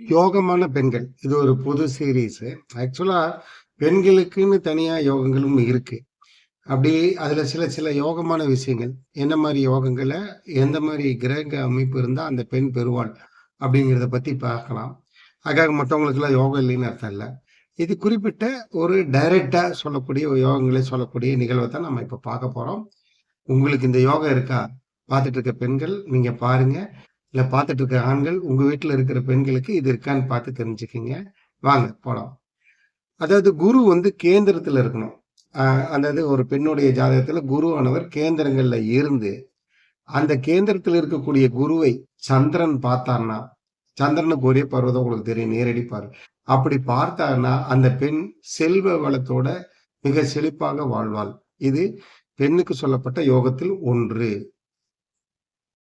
யோகமான பெண்கள். இது ஒரு புது சீரிஸு. ஆக்சுவலா பெண்களுக்குன்னு தனியா யோகங்களும் இருக்கு. அப்படி அதுல சில சில யோகமான விஷயங்கள். என்ன மாதிரி யோகங்கள, எந்த மாதிரி கிரக அமைப்பு இருந்தா அந்த பெண் பெறுவாள் அப்படிங்கிறத பத்தி பார்க்கலாம். அதுக்காக மற்றவங்களுக்கெல்லாம் யோகம் இல்லைன்னு அர்த்தம் இல்லை இது குறிப்பிட்ட ஒரு டைரக்ட்டா சொல்லக்கூடிய யோகங்களை சொல்லக்கூடிய நிகழ்வை தான் நம்ம இப்ப பார்க்க போறோம். உங்களுக்கு இந்த யோகம் இருக்கா? பார்த்துட்டு இருக்க பெண்கள் நீங்க பாருங்க. இல்லை பார்த்துட்டு இருக்க ஆண்கள் உங்க வீட்டில் இருக்கிற பெண்களுக்கு இது இருக்கான்னு பார்த்து தெரிஞ்சுக்கிங்க வாங்க போகலாம் அதாவது குரு வந்து கேந்திரத்துல இருக்கணும். அதாவது ஒரு பெண்ணுடைய ஜாதகத்துல குருவானவர் கேந்திரங்கள்ல இருந்து, அந்த கேந்திரத்துல இருக்கக்கூடிய குருவை சந்திரன் பார்த்தார்னா, சந்திரனுக்கு ஒரே பருவதம் உங்களுக்கு தெரியும். நேரடிப்பார் அப்படி பார்த்தார்னா, அந்த பெண் செல்வ வளத்தோட மிக செழிப்பாக வாழ்வாள். இது பெண்ணுக்கு சொல்லப்பட்ட யோகத்தில் ஒன்று.